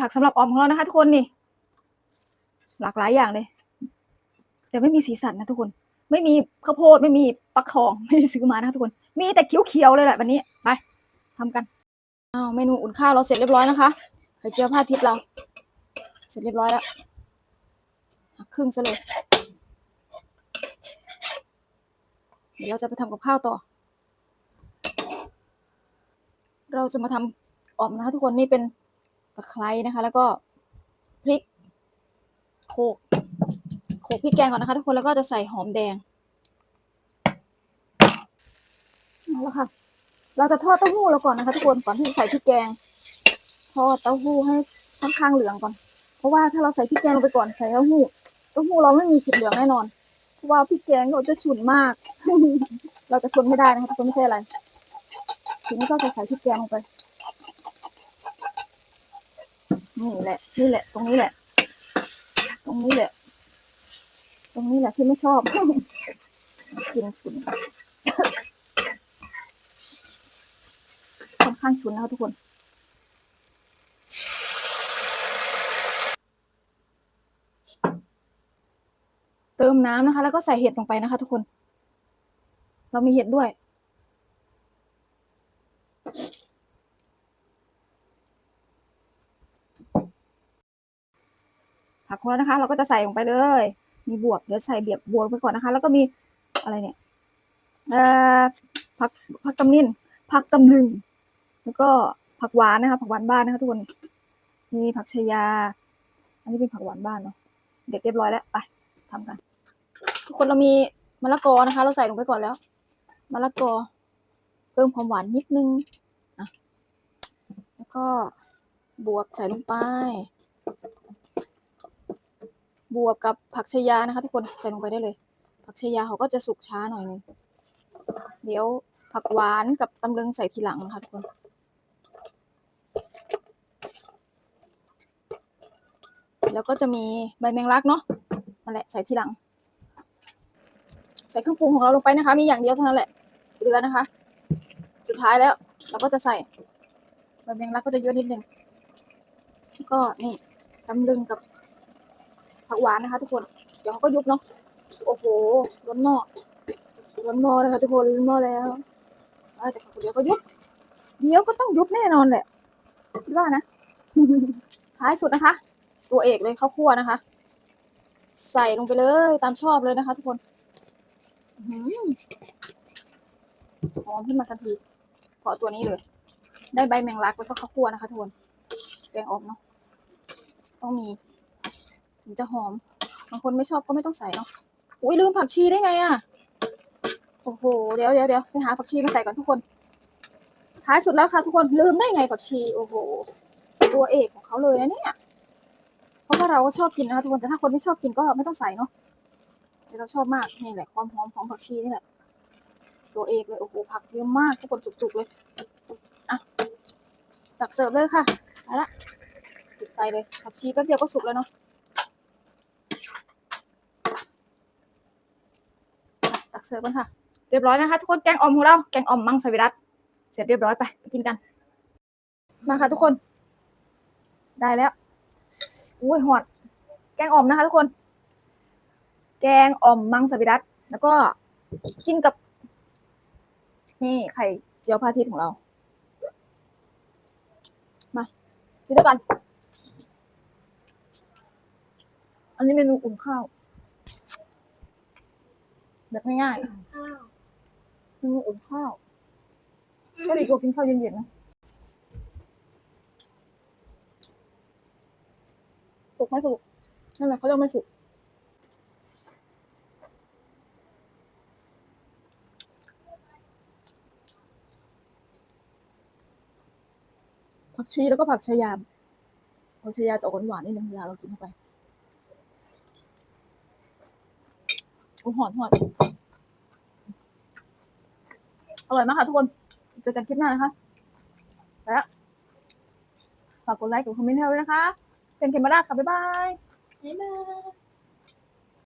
ผักสำหรับออมของเรานะคะ ทุกคนนี่ หลากหลายอย่างเลย แต่ไม่มีสีสันนะทุกคน ไม่มีข้าวโพดไม่มีปักทองไม่ได้ซื้อมานะคะทุกคน มีแต่เขียวๆเลยแหละวันนี้ไปทำกันอ้าวเมนูอุ่นข้าวเราเสร็จเรียบร้อยนะคะไข่เจียวผ้าทิพย์เรา เสร็จเรียบร้อยแล้วครึ่งซะเลยเดี๋ยวเราจะไปทำกับข้าวต่อ เราจะมาทำออมนะคะทุกคนนี่เป็น ตะไคร้นะคะ แล้วก็พริกโขกโขกพริกแกงก่อนนะคะทุกคนแล้วก็จะใส่หอมแดงเอาละค่ะ เราจะทอดเต้าหู้เราก่อนนะคะทุกคนก่อนที่จะใส่พริกแกง ทอดเต้าหู้ให้ค่อนข้างเหลืองก่อน เพราะว่าถ้าเราใส่พริกแกงลงไปก่อนใส่เต้าหู้เต้าหู้เราไม่มีสีเหลืองแน่นอนเพราะว่าพริกแกงเราจะฉุนมาก เราจะทนไม่ได้นะคะทุกคนไม่ใช่อะไรทีนี้ก็จะใส่พริกแกงลงไป นี่แหละนี่แหละ ตรงนี้แหละ ตรงนี้แหละ ตรงนี้แหละที่ไม่ชอบ กินฝุ่นค่อนข้างฉุนนะคะทุกคนเติมน้ำนะคะ แล้วก็ใส่เห็ดลงไปนะคะ ทุกคน เรามีเห็ดด้วย ผักของเรานะคะ เราก็จะใส่ลงไปเลย มีบวบเดี๋ยวใส่เบียบบวบไปก่อนนะคะ แล้วก็มีอะไรเนี่ยเอ่อผักผักกำนินผักกำลึง แล้วก็ผักหวานนะคะผักหวานบ้านนะคะทุกคนมีผักชายา อันนี้เป็นผักหวานบ้านเนาะเด็ดเรียบร้อยแล้วไปทำกัน ทุกคนเรามีมะละกอนะคะ เราใส่ลงไปก่อนแล้วมะละกอเพิ่มความหวานนิดนึงอะแล้วก็บวบใส่ลงไป บวบกับผักชายานะคะ ทุกคนใส่ลงไปได้เลย ผักชายาเขาก็จะสุกช้าหน่อยนึงเดี๋ยวผักหวานกับตำลึงใส่ทีหลังนะคะทุกคนแล้วก็จะมีใบแมงลักเนาะนั่นแหละใส่ทีหลัง ใส่เครื่องปรุงของเราลงไปนะคะ มีอย่างเดียวเท่านั้นแหละเกลือนะคะ สุดท้ายแล้ว เราก็จะใส่ใบแมงลักก็จะเยอะนิดนึงก็นี่ตำลึงกับ ผักหวานนะคะ ทุกคน เดี๋ยวเขาก็ยุบเนาะ โอ้โหร้อนหม้อร้อนหม้อเลยค่ะทุกคนร้อนหม้อแล้วแต่เดี๋ยวก็ยุบ เดี๋ยวก็ต้องยุบแน่นอนแหละ คิดว่านะ ท้ายสุดนะคะ ตัวเอกเลยข้าวคั่วนะคะ ใส่ลงไปเลยตามชอบเลยนะคะ ทุกคนหอมขึ้นมาทันทีขอตัวนี้เลย ได้ใบแมงลักแล้วก็ข้าวคั่วนะคะทุกคนแกงออมเนาะ ต้องมี ถึงจะหอม บางคนไม่ชอบก็ไม่ต้องใส่เนาะ อุ้ยลืมผักชีได้ไงอะ่ะ โอ้โห เดี๋ยวเดี๋ยวเดี๋ยวไปหาผักชีมาใส่ก่อนทุกคน ท้ายสุดแล้วค่ะทุกคนลืมได้ไงผักชี โอ้โห ตัวเอกของเขาเลยนะเนี่ย เพราะว่าเราก็ชอบกินนะคะทุกคน แต่ถ้าคนไม่ชอบกินก็ไม่ต้องใส่เนาะแต่เราชอบมากนี่แหละความหอมของผักชีนี่แหละ ตัวเอกเลยโอ้โหผักเยอะมากทุกคนจุกๆเลยอะตักเสิร์ฟเลยค่ะไปละติดใจเลยผักชีแป๊บเดียวก็สุกแล้วเนาะ ตัก เสิร์ฟกันค่ะ เรียบร้อยนะคะทุกคนแกงอ่อมของเราแกงอ่อมมังสวิรัตเสร็จเรียบร้อยไปไปกินกัน มาค่ะทุกคน ได้แล้วอุ้ยหอดแกงอ่อมนะคะทุกคน แกงอ่อมมังสวิรัตแล้วก็กินกับ นี่ไข่เจียวพาทิตของเรา มากินด้วยกัน อันนี้เมนูอุ่นข้าว แบบง่ายๆเมนูอุ่นข้าวก็ดีกว่ากินข้าวเย็นๆนะสุกไม่สุกนั่นแหละเขาเรียกไม่สุกผักชีแล้วก็ผักชายามผักชายาจะออกหวานๆนิดนึงเวลาเรากินเข้าไป โอ้ หอนหอนอร่อยมากค่ะทุกคน เจอกันคลิปหน้านะคะ แล้วฝากกดไลค์กดคอมเมนต์ให้ด้วยนะคะ เป็นเคมมาราค่ะ บ๊ายบาย บ๊ายบาย